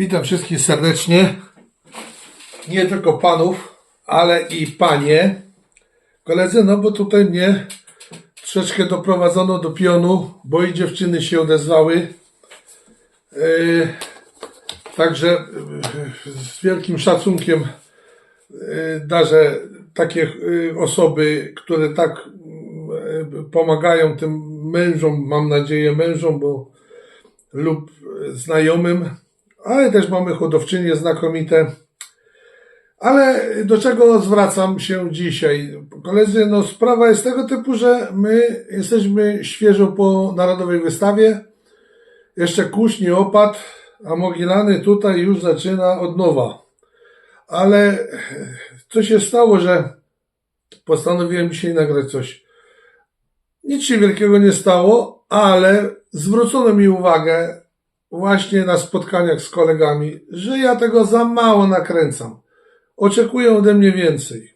Witam wszystkich serdecznie. Nie tylko panów, ale i panie. Koledzy, no bo tutaj mnie troszeczkę doprowadzono do pionu, bo i dziewczyny się odezwały. Yy, także yy, z wielkim szacunkiem yy, darzę takie yy, osoby, które tak yy, pomagają tym mężom, mam nadzieję mężom, bo lub znajomym, ale też mamy hodowczynie znakomite. Ale do czego zwracam się dzisiaj? Koledzy, no sprawa jest tego typu, że my jesteśmy świeżo po Narodowej Wystawie. Jeszcze kurz nie opadł, a Mogilany tutaj już zaczyna od nowa. Ale co się stało, że postanowiłem dzisiaj nagrać coś. Nic się wielkiego nie stało, ale zwrócono mi uwagę właśnie na spotkaniach z kolegami, że ja tego za mało nakręcam. Oczekują ode mnie więcej.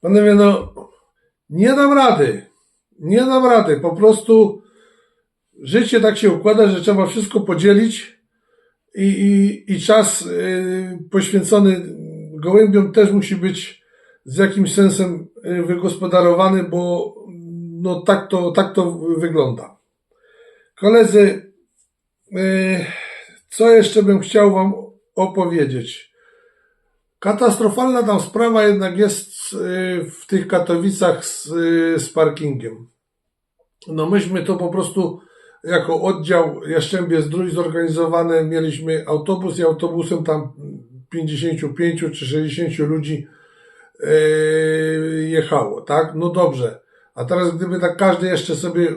Panowie, no, nie dam rady. Nie dam rady. Po prostu życie tak się układa, że trzeba wszystko podzielić i, i, i czas y, poświęcony gołębiom też musi być z jakimś sensem y, wygospodarowany, bo no tak to, tak to wygląda. Koledzy, co jeszcze bym chciał Wam opowiedzieć? Katastrofalna tam sprawa jednak jest y, w tych Katowicach z, y, z parkingiem. No myśmy to po prostu jako oddział Jaszczębie Zdrój zorganizowane, mieliśmy autobus i autobusem tam 55 czy 60 ludzi y, jechało, tak? No dobrze. A teraz gdyby tak każdy jeszcze sobie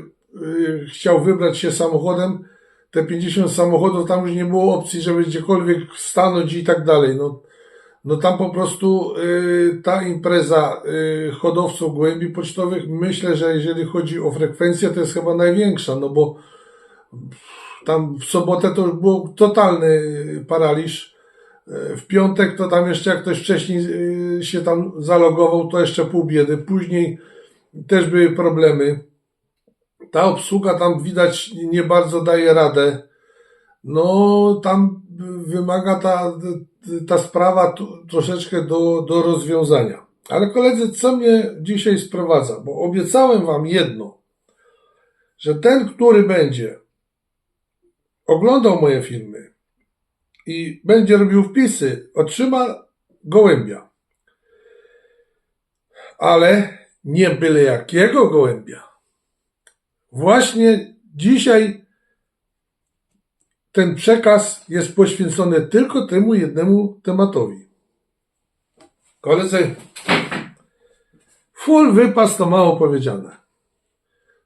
y, chciał wybrać się samochodem, te 50 samochodów, tam już nie było opcji, żeby gdziekolwiek stanąć i tak dalej. No, no tam po prostu y, ta impreza y, hodowców gołębi pocztowych, myślę, że jeżeli chodzi o frekwencję, to jest chyba największa, no bo tam w sobotę to już był totalny paraliż. Y, W piątek to tam jeszcze jak ktoś wcześniej y, się tam zalogował, to jeszcze pół biedy. Później też były problemy. Ta obsługa tam widać nie bardzo daje radę. No, tam wymaga ta, ta sprawa troszeczkę do, do rozwiązania. Ale koledzy, co mnie dzisiaj sprowadza? Bo obiecałem wam jedno, że ten, który będzie oglądał moje filmy i będzie robił wpisy, otrzyma gołębia. Ale nie byle jakiego gołębia. Właśnie dzisiaj ten przekaz jest poświęcony tylko temu jednemu tematowi. Koledzy, full wypas to mało powiedziane.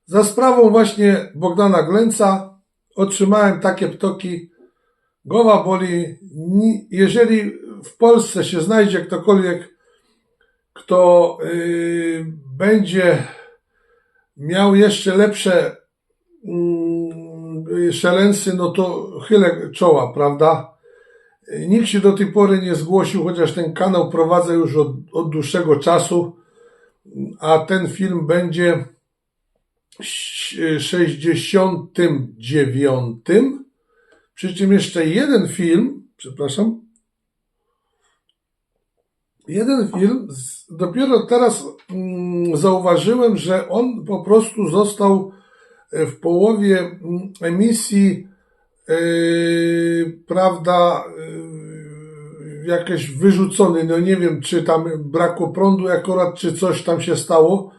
Za sprawą właśnie Bogdana Glęca otrzymałem takie ptoki. Głowa boli. Jeżeli w Polsce się znajdzie ktokolwiek, kto yy, będzie miał jeszcze lepsze mm, szelensy, no to chylę czoła, prawda? Nikt się do tej pory nie zgłosił, chociaż ten kanał prowadzę już od, od dłuższego czasu, a ten film będzie ś- 69. Przy czym jeszcze jeden film, przepraszam, jeden film, dopiero teraz mm, zauważyłem, że on po prostu został e, w połowie mm, emisji, yy, prawda, yy, jakieś wyrzucony, no nie wiem, czy tam brakło prądu akurat, czy coś tam się stało.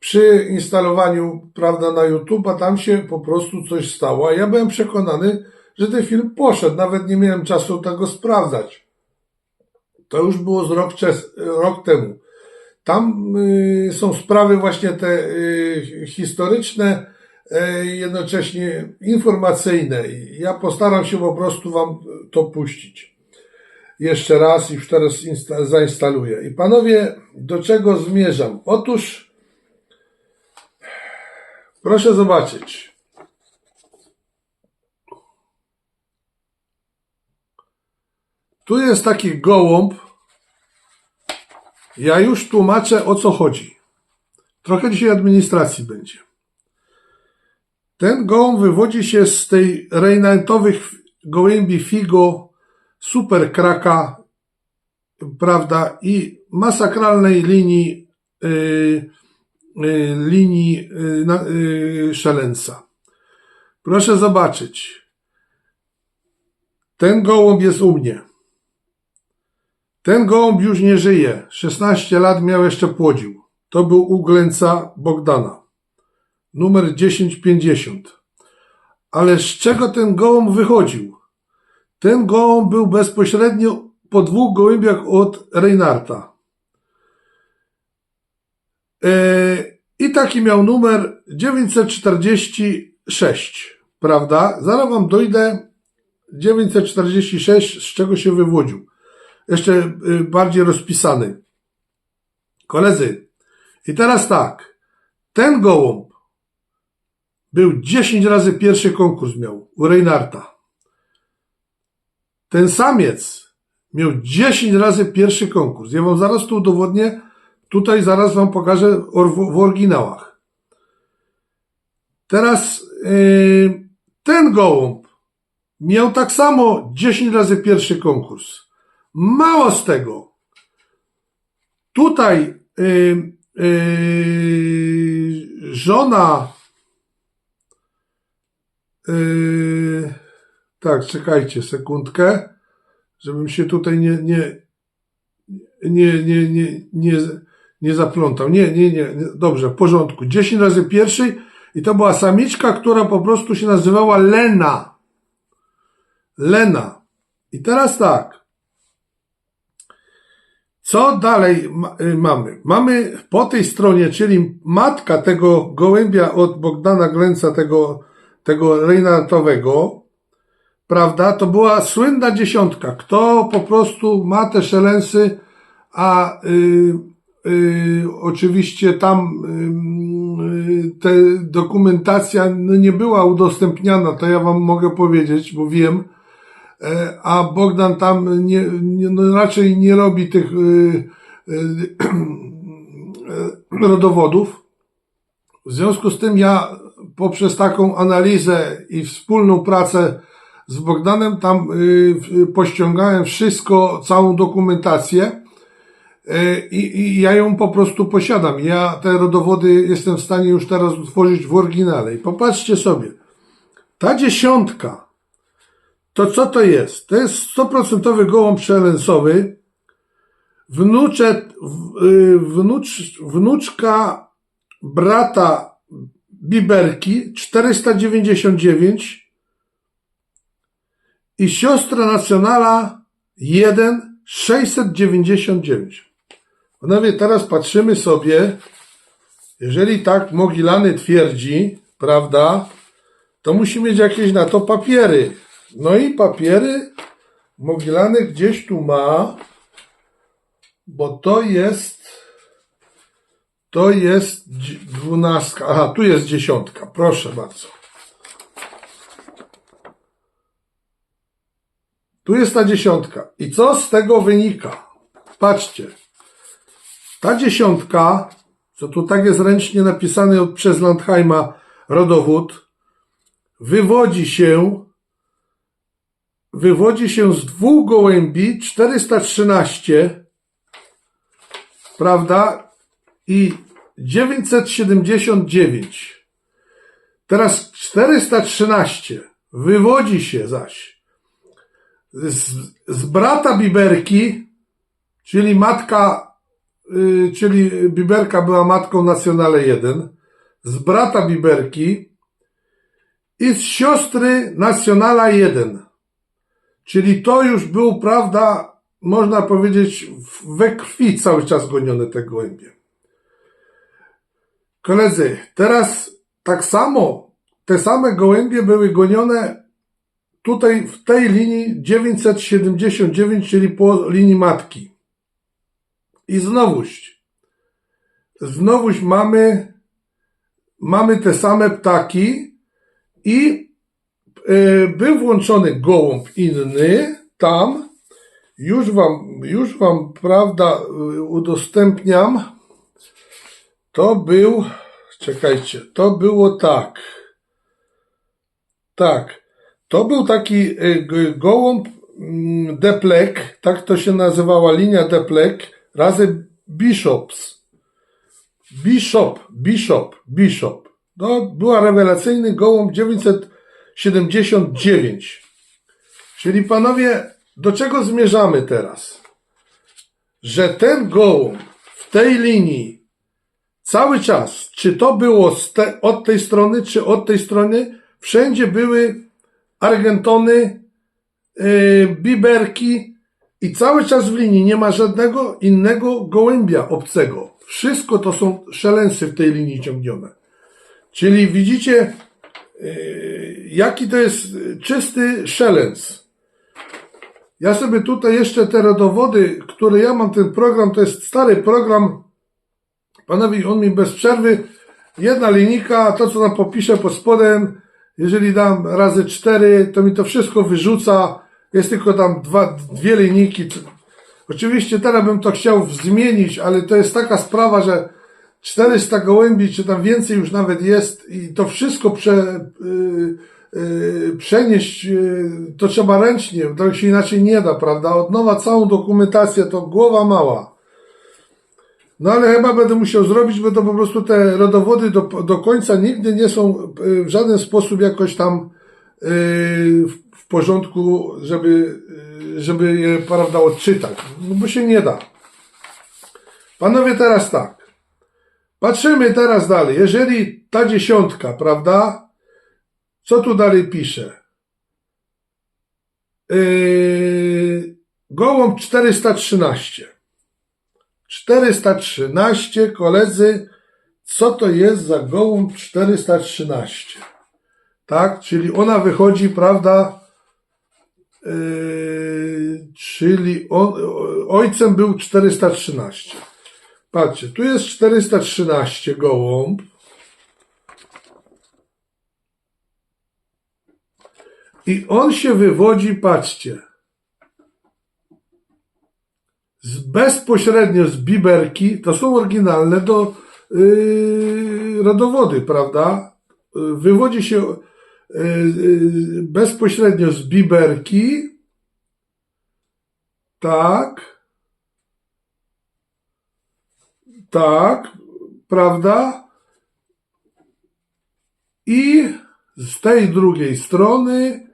Przy instalowaniu, prawda, na YouTube, a tam się po prostu coś stało. A ja byłem przekonany, że ten film poszedł, nawet nie miałem czasu tego sprawdzać. To już było z rok, czes, rok temu. Tam y, są sprawy właśnie te y, historyczne, y, jednocześnie informacyjne. Ja postaram się po prostu Wam to puścić. Jeszcze raz i już teraz insta- zainstaluję. I panowie, do czego zmierzam? Otóż, proszę zobaczyć. Tu jest taki gołąb. Ja już tłumaczę o co chodzi. Trochę dzisiaj administracji będzie. Ten gołąb wywodzi się z tej rejnantowych gołębi Figo, super kraka, prawda, i masakralnej linii, yy, yy, linii yy, szelenca. Proszę zobaczyć. Ten gołąb jest u mnie. Ten gołąb już nie żyje. 16 lat miał jeszcze płodził. To był u Glęca Bogdana. Numer 1050. Ale z czego ten gołąb wychodził? Ten gołąb był bezpośrednio po dwóch gołębiach od Reinarta. E, I taki miał numer 946, prawda? Zaraz wam dojdę 946, z czego się wywodził. Jeszcze y, bardziej rozpisany. Koledzy, i teraz tak. Ten gołąb był 10 razy pierwszy konkurs miał u Reinarta. Ten samiec miał 10 razy pierwszy konkurs. Ja wam zaraz to udowodnię. Tutaj zaraz wam pokażę w oryginałach. Teraz yy, ten gołąb miał tak samo 10 razy pierwszy konkurs. Mało z tego. Tutaj yy, yy, żona yy, tak, czekajcie sekundkę, żebym się tutaj nie nie nie nie nie, nie, nie zaplątał. Nie, nie, nie, nie, dobrze, w porządku. 10 razy pierwszy i to była samiczka, która po prostu się nazywała Lena. Lena. I teraz tak. Co dalej y, mamy? Mamy po tej stronie, czyli matka tego gołębia od Bogdana Glęca, tego, tego Reinartowego, prawda, to była słynna dziesiątka. Kto po prostu ma te szelensy, a y, y, oczywiście tam y, te dokumentacja no, nie była udostępniana, to ja wam mogę powiedzieć, bo wiem, a Bogdan tam nie, nie, no raczej nie robi tych y, y, rodowodów. W związku z tym ja poprzez taką analizę i wspólną pracę z Bogdanem tam y, pościągałem wszystko, całą dokumentację y, i, i ja ją po prostu posiadam. Ja te rodowody jestem w stanie już teraz utworzyć w oryginale. I popatrzcie sobie, ta dziesiątka, to co to jest? To jest 100% gołąb przelensowy, wnuczet, y, wnucz, wnuczka brata Biberki 499 i siostra nacjonala 1 699. Panowie, teraz patrzymy sobie, jeżeli tak Mogilany twierdzi, prawda, to musi mieć jakieś na to papiery. No i papiery Mogilany gdzieś tu ma, bo to jest to jest dwunastka. Aha, tu jest dziesiątka. Proszę bardzo. Tu jest ta dziesiątka. I co z tego wynika? Patrzcie. Ta dziesiątka, co tu tak jest ręcznie napisane od- przez Landheima rodowód, wywodzi się wywodzi się z dwóch gołębi 413 prawda? I 979 teraz 413 wywodzi się zaś z, z brata Biberki czyli matka y, czyli Biberka była matką Nacjonale 1 z brata Biberki i z siostry Nacjonala 1 Czyli to już był, prawda, można powiedzieć, we krwi cały czas gonione te gołębie. Koledzy, teraz tak samo, te same gołębie były gonione tutaj w tej linii 979, czyli po linii matki. I znowuż, znowuż mamy, mamy te same ptaki i był włączony gołąb inny tam. Już wam, już wam, prawda, e, udostępniam. To był, czekajcie, to było tak. Tak. To był taki y, gołąb mm, Deplek, tak to się nazywała linia Deplek, razy Bishops. Bishop, Bishop, Bishop. To była rewelacyjny gołąb 979. Czyli panowie, do czego zmierzamy teraz? Że ten gołąb w tej linii cały czas, czy to było te, od tej strony, czy od tej strony, wszędzie były argentony, yy, biberki i cały czas w linii nie ma żadnego innego gołębia obcego. Wszystko to są szelensy w tej linii ciągnione. Czyli widzicie, jaki to jest czysty szelens. Ja sobie tutaj jeszcze te rodowody, które ja mam, ten program, to jest stary program, Panowie, on mi bez przerwy, jedna linijka, to co tam popiszę pod spodem, jeżeli dam razy cztery, to mi to wszystko wyrzuca, jest tylko tam dwa, dwie linijki. Oczywiście teraz bym to chciał zmienić, ale to jest taka sprawa, że 400 gołębi, czy tam więcej już nawet jest i to wszystko prze, yy, yy, przenieść, yy, to trzeba ręcznie, to się inaczej nie da, prawda? Od nowa całą dokumentację, to głowa mała. No ale chyba będę musiał zrobić, bo to po prostu te rodowody do, do końca nigdy nie są y, w żaden sposób jakoś tam y, w, porządku, żeby, y, żeby je, prawda, odczytać. No bo się nie da. Panowie, teraz tak. Patrzymy teraz dalej. Jeżeli ta dziesiątka, prawda, co tu dalej pisze? Yy, gołąb 413. 413, koledzy, co to jest za gołąb 413? Tak, czyli ona wychodzi, prawda, yy, czyli on, ojcem był 413. Patrzcie, tu jest 413 gołąb. I on się wywodzi, patrzcie, z, bezpośrednio z biberki, to są oryginalne do yy, rodowody, prawda? Yy, Wywodzi się yy, yy, bezpośrednio z biberki, tak, tak, prawda? I z tej drugiej strony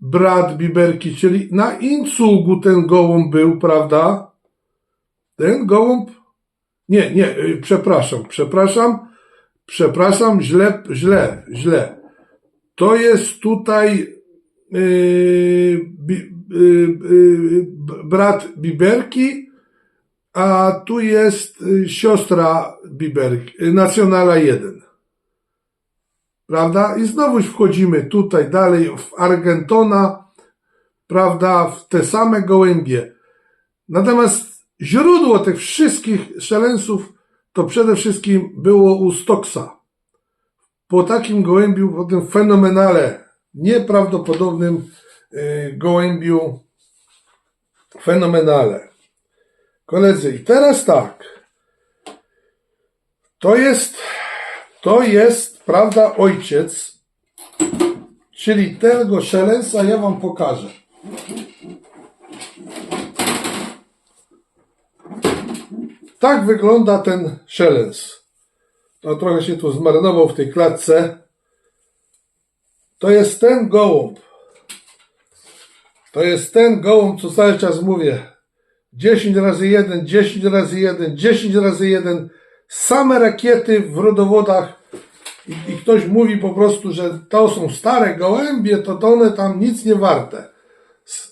brat Biberki, czyli na incugu ten gołąb był, prawda? Ten gołąb, nie, nie, y, przepraszam, przepraszam, przepraszam, źle, źle, źle. To jest tutaj yy, bi, yy, yy, brat Biberki, a tu jest y, siostra Biberki, y, Nacjonala 1. Prawda? I znowu wchodzimy tutaj dalej w Argentona, prawda? W te same gołębie. Natomiast źródło tych wszystkich szelensów to przede wszystkim było u Stocksa. Po takim gołębiu, po tym fenomenale, nieprawdopodobnym yy, gołębiu, fenomenale. Koledzy, i teraz tak. To jest, to jest, prawda, ojciec, czyli tego szelensa ja wam pokażę. Tak wygląda ten szelens. No trochę się tu zmarnował w tej klatce. To jest ten gołąb. To jest ten gołąb, co cały czas mówię. 10 razy 1, 10 razy 1, 10 razy 1. Same rakiety w rodowodach. I, I ktoś mówi po prostu, że to są stare gołębie, to, to one tam nic nie warte.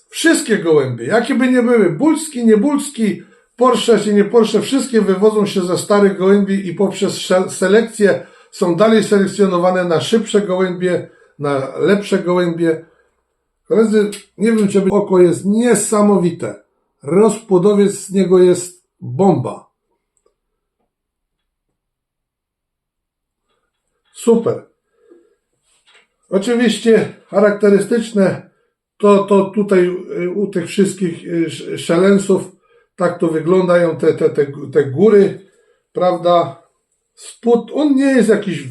Wszystkie gołębie, jakie by nie były, bulski, nie bulski, Porsche czy nie Porsche, wszystkie wywodzą się ze starych gołębi i poprzez selekcję są dalej selekcjonowane na szybsze gołębie, na lepsze gołębie. Koledzy, nie wiem, czy oko jest niesamowite. Rozpłodowiec z niego jest bomba. Super. Oczywiście charakterystyczne to, to tutaj y, u tych wszystkich y, sz- szelensów tak to wyglądają te, te, te, te góry, prawda? Spód, on nie jest jakiś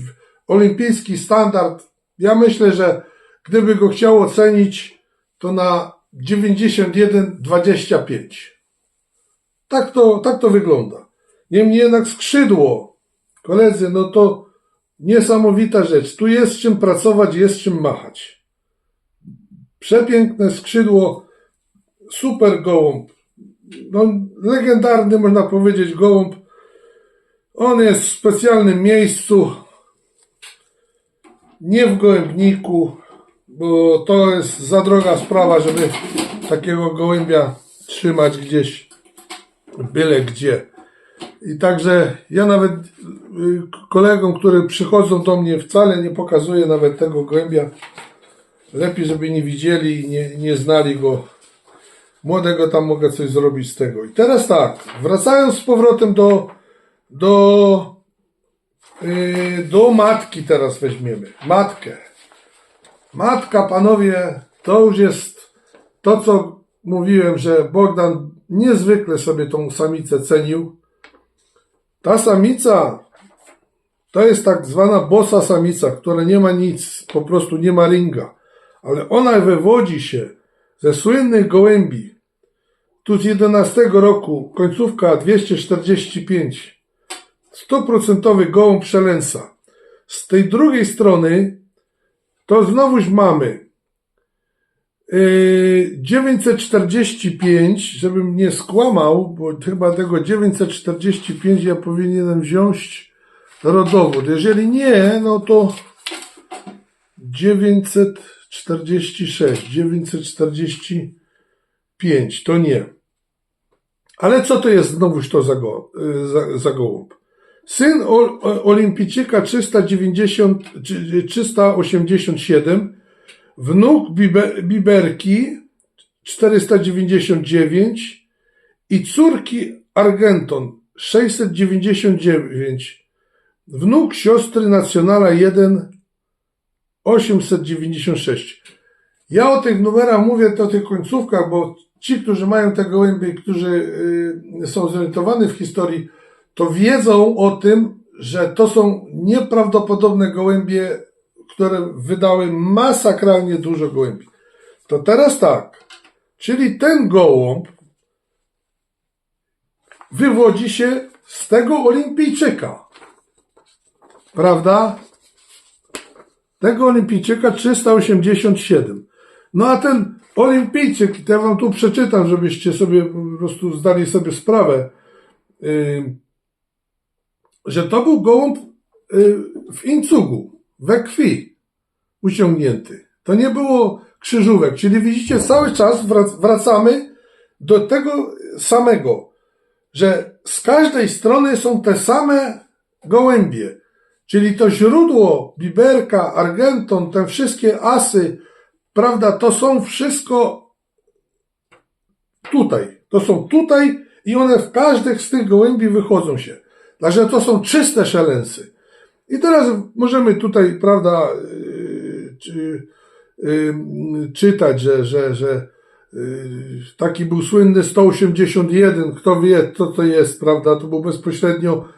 olimpijski standard. Ja myślę, że gdyby go chciał ocenić, to na 91,25. Tak to, tak to wygląda. Niemniej jednak skrzydło, koledzy, no to niesamowita rzecz. Tu jest czym pracować, jest czym machać. Przepiękne skrzydło, super gołąb. No, legendarny, można powiedzieć, gołąb. On jest w specjalnym miejscu, nie w gołębniku, bo to jest za droga sprawa, żeby takiego gołębia trzymać gdzieś byle gdzie. I także ja nawet y, kolegom, które przychodzą do mnie, wcale nie pokazuję nawet tego gołębia. Lepiej, żeby nie widzieli i nie, nie znali go. Młodego tam mogę coś zrobić z tego. I teraz tak, wracając z powrotem do, do, yy, do matki teraz weźmiemy. Matkę. Matka, panowie, to już jest to, co mówiłem, że Bogdan niezwykle sobie tą samicę cenił. Ta samica to jest tak zwana bosa samica, która nie ma nic, po prostu nie ma ringa. Ale ona wywodzi się ze słynnych gołębi. Tu z 11 roku, końcówka 245. 100% gołąb przelęsa. Z tej drugiej strony to znowuż mamy yy, 945, żebym nie skłamał, bo chyba tego 945 ja powinienem wziąć rodowód. Jeżeli nie, no to 946, 945, to nie. Ale co to jest znowuż to za, go, y, za, za gołąb? Syn olimpijczyka 390, czy- 387, wnuk Bibe, Biberki 499 i córki Argenton 699, wnuk siostry Nacjonala 1 896. Ja o tych numerach mówię, to o tych końcówkach, bo ci, którzy mają te gołębie, którzy y, są zorientowani w historii, to wiedzą o tym, że to są nieprawdopodobne gołębie, które wydały masakralnie dużo gołębi. To teraz tak, czyli ten gołąb wywodzi się z tego olimpijczyka. Prawda? Tego olimpijczyka 387. No a ten olimpijczyk, to ja wam tu przeczytam, żebyście sobie po prostu zdali sobie sprawę, yy, że to był gołąb yy, w incugu, we krwi uciągnięty. To nie było krzyżówek, czyli widzicie, cały czas wrac- wracamy do tego samego, że z każdej strony są te same gołębie. Czyli to źródło, Biberka, Argenton, te wszystkie asy, prawda, to są wszystko tutaj. To są tutaj i one w każdych z tych gołębi wychodzą się. Także to są czyste szelensy. I teraz możemy tutaj, prawda, yy, czy, yy, czytać, że, że, że yy, taki był słynny 181, kto wie, co to jest, prawda, to był bezpośrednio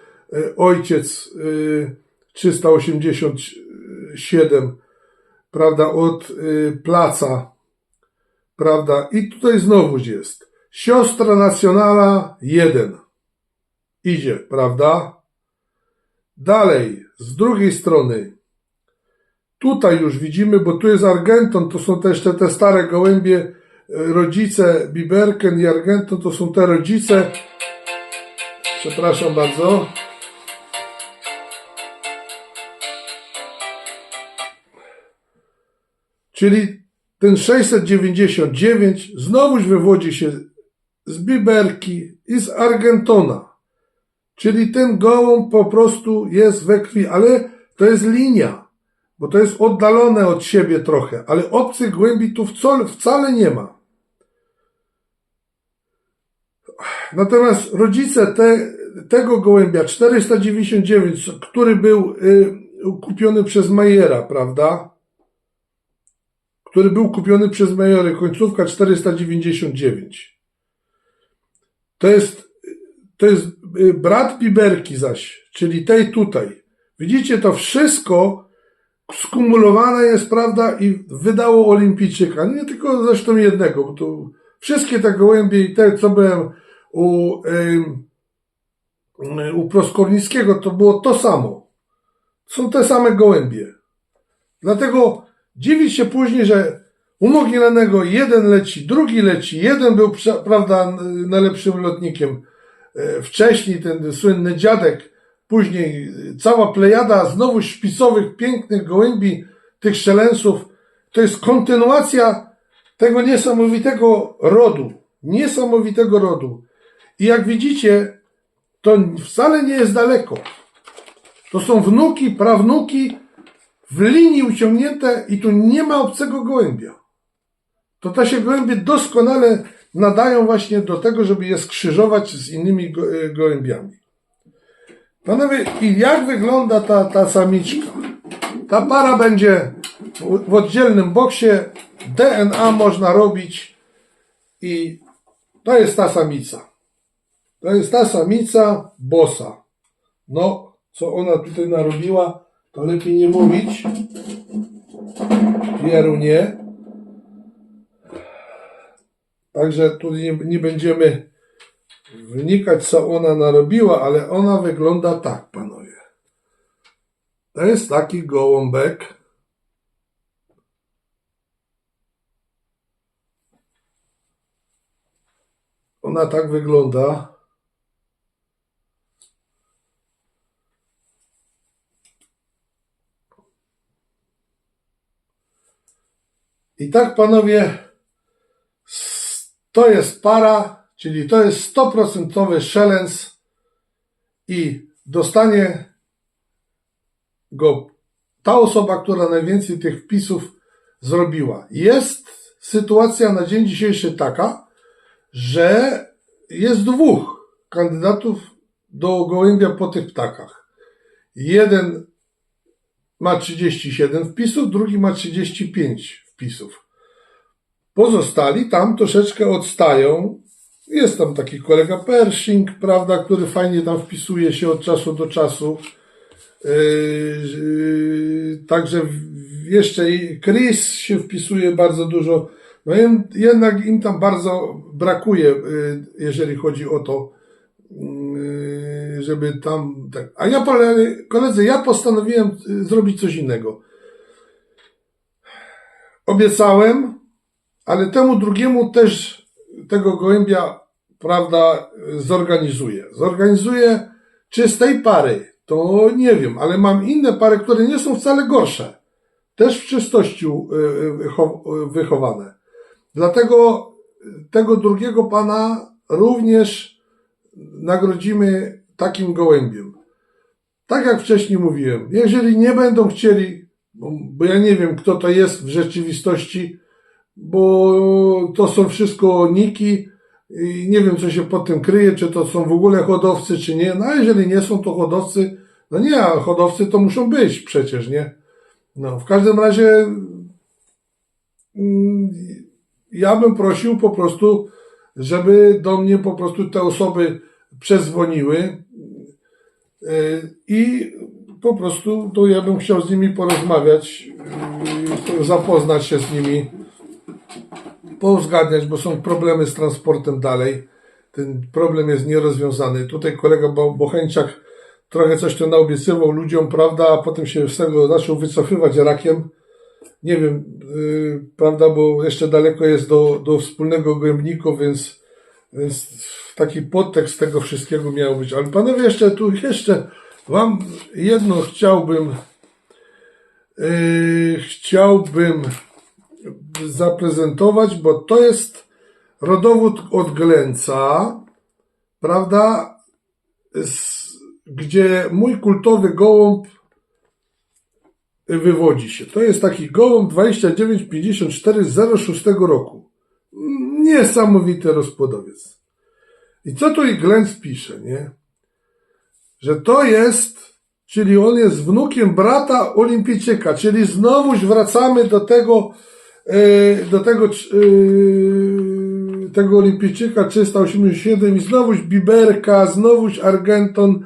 ojciec yy, 387, prawda, od y, placa, prawda, i tutaj znowuż jest. Siostra nacjonala 1, idzie, prawda, dalej, z drugiej strony, tutaj już widzimy, bo tu jest Argenton, to są te, te stare gołębie, y, rodzice Biberken i Argenton, to są te rodzice, przepraszam bardzo, Czyli ten 699 znowuż wywodzi się z Biberki i z Argentona. Czyli ten gołąb po prostu jest we krwi, ale to jest linia, bo to jest oddalone od siebie trochę, ale obcych głębi tu wcale, nie ma. Natomiast rodzice te, tego gołębia 499, który był y, kupiony przez Majera, prawda? który był kupiony przez Majory, końcówka 499. To jest, to jest brat Biberki zaś, czyli tej tutaj. Widzicie, to wszystko skumulowane jest, prawda, i wydało olimpijczyka. Nie tylko zresztą jednego, bo to wszystkie te gołębie i te, co byłem u, ym, u Proskornickiego, to było to samo. Są te same gołębie. Dlatego dziwić się później, że u Mogilnego jeden leci, drugi leci, jeden był, prawda, najlepszym lotnikiem. E, Wcześniej ten słynny dziadek, później cała plejada znowu szpicowych, pięknych gołębi, tych szelensów. To jest kontynuacja tego niesamowitego rodu. Niesamowitego rodu. I jak widzicie, to wcale nie jest daleko. To są wnuki, prawnuki w linii uciągnięte i tu nie ma obcego gołębia. To te się gołębie doskonale nadają właśnie do tego, żeby je skrzyżować z innymi go, e, gołębiami. Panowie, i jak wygląda ta, ta samiczka? Ta para będzie w, w oddzielnym boksie. DNA można robić i to jest ta samica. To jest ta samica bossa. No, co ona tutaj narobiła, to lepiej nie mówić. Pieru nie. Także tu nie, nie będziemy wnikać, co ona narobiła, ale ona wygląda tak, panowie. To jest taki gołąbek. Ona tak wygląda. I tak, panowie, to jest para, czyli to jest 100% szelens i dostanie go ta osoba, która najwięcej tych wpisów zrobiła. Jest sytuacja na dzień dzisiejszy taka, że jest dwóch kandydatów do gołębia po tych ptakach. Jeden ma 37 wpisów, drugi ma 35 wpisów. Pozostali tam troszeczkę odstają. Jest tam taki kolega Pershing, prawda, który fajnie tam wpisuje się od czasu do czasu. Yy, Także jeszcze Chris się wpisuje bardzo dużo. No jednak im tam bardzo brakuje, yy, jeżeli chodzi o to, yy, żeby tam. Tak. A ja, koledzy, ja postanowiłem yy, zrobić coś innego. Obiecałem, ale temu drugiemu też tego gołębia, prawda, zorganizuję. Zorganizuję czy z tej pary, to nie wiem, ale mam inne pary, które nie są wcale gorsze. Też w czystości y, wycho- y, wychowane. Dlatego tego drugiego pana również nagrodzimy takim gołębiem. Tak jak wcześniej mówiłem, jeżeli nie będą chcieli, bo ja nie wiem, kto to jest w rzeczywistości, bo to są wszystko niki i nie wiem, co się pod tym kryje, czy to są w ogóle hodowcy, czy nie. No a jeżeli nie są to hodowcy, no nie, a hodowcy to muszą być przecież, nie? No, w każdym razie mm, ja bym prosił po prostu, żeby do mnie po prostu te osoby przezwoniły yy, i po prostu to ja bym chciał z nimi porozmawiać, yy, zapoznać się z nimi, pouzgadniać, bo są problemy z transportem dalej. Ten problem jest nierozwiązany. Tutaj kolega Bo- Bocheńczak trochę coś tu naobiecywał ludziom, prawda, a potem się z tego zaczął wycofywać rakiem. Nie wiem, yy, prawda, bo jeszcze daleko jest do, do wspólnego gołębniku, więc, więc taki podtekst tego wszystkiego miał być. Ale panowie, jeszcze tu, jeszcze wam jedno chciałbym, yy, chciałbym zaprezentować, bo to jest rodowód od Glęca, prawda, z, gdzie mój kultowy gołąb wywodzi się. To jest taki gołąb 2954 z 06 roku. Niesamowity rozpłodowiec. I co tu i Glęc pisze, nie? Że to jest, czyli on jest wnukiem brata olimpijczyka, czyli znowuż wracamy do tego, do tego, e, tego olimpijczyka 387 i znowuż Biberka, znowuż Argenton,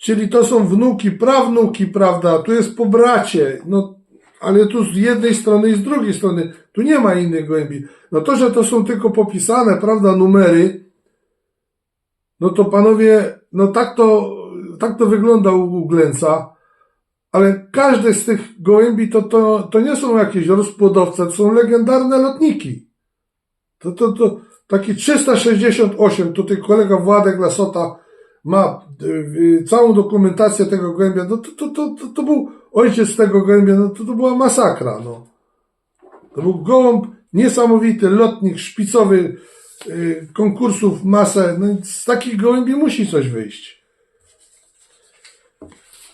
czyli to są wnuki, prawnuki, prawda? Tu jest po bracie, no ale tu z jednej strony i z drugiej strony, tu nie ma innych gołębi. No to, że to są tylko popisane, prawda, numery, no to panowie, no tak to, tak to wygląda u Glęca, ale każdy z tych gołębi to, to, to nie są jakieś rozpłodowce, to są legendarne lotniki. To, to, to taki 368, tutaj kolega Władek Lasota ma y, y, całą dokumentację tego gołębia, no to, to, to, to, to był ojciec tego gołębia, no to, to była masakra, no. To był gołąb niesamowity, lotnik szpicowy, y, konkursów masę, no z takich gołębi musi coś wyjść.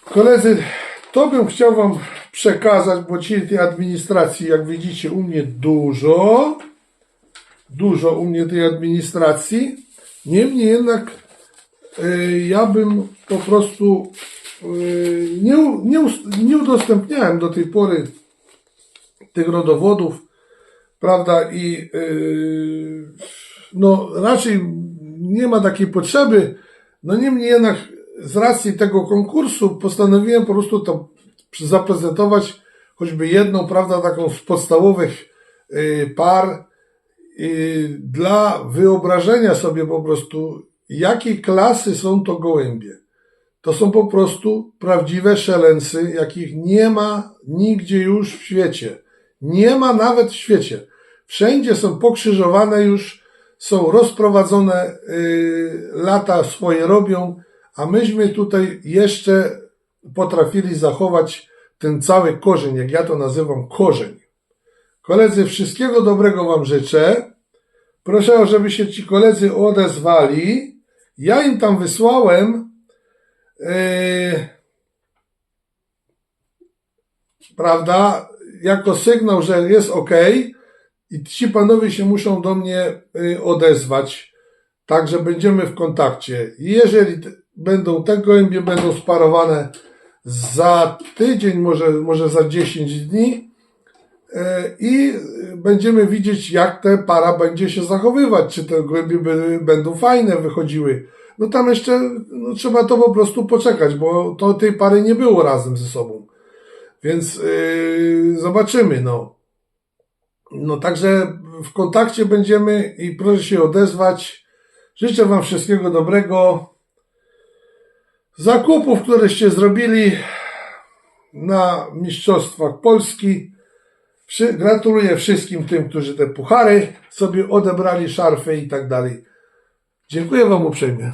Koledzy, to bym chciał wam przekazać, bo dzisiaj tej administracji, jak widzicie, u mnie dużo, dużo u mnie tej administracji. Niemniej jednak y, ja bym po prostu y, nie, nie, nie udostępniałem do tej pory tych rodowodów, prawda, i y, no raczej nie ma takiej potrzeby. No niemniej jednak z racji tego konkursu postanowiłem po prostu to zaprezentować choćby jedną, prawda, taką z podstawowych y, par y, dla wyobrażenia sobie po prostu, jakiej klasy są to gołębie. To są po prostu prawdziwe szelensy, jakich nie ma nigdzie już w świecie. Nie ma nawet w świecie. Wszędzie są pokrzyżowane już, są rozprowadzone, yy, lata swoje robią, a myśmy tutaj jeszcze potrafili zachować ten cały korzeń, jak ja to nazywam korzeń. Koledzy, wszystkiego dobrego Wam życzę. Proszę, żeby się ci koledzy odezwali. Ja im tam wysłałem yy, prawda, jako sygnał, że jest ok i ci panowie się muszą do mnie y, odezwać, także będziemy w kontakcie. I Jeżeli będą te gołębie będą sparowane za tydzień, może, może za 10 dni y, i będziemy widzieć, jak ta para będzie się zachowywać, czy te gołębie będą fajne wychodziły. No tam jeszcze no, trzeba to po prostu poczekać, bo to tej pary nie było razem ze sobą. Więc yy, zobaczymy, no. No także w kontakcie będziemy i proszę się odezwać. Życzę Wam wszystkiego dobrego. Zakupów, któreście zrobili na Mistrzostwach Polski. Gratuluję wszystkim tym, którzy te puchary sobie odebrali, szarfy i tak dalej. Dziękuję Wam uprzejmie.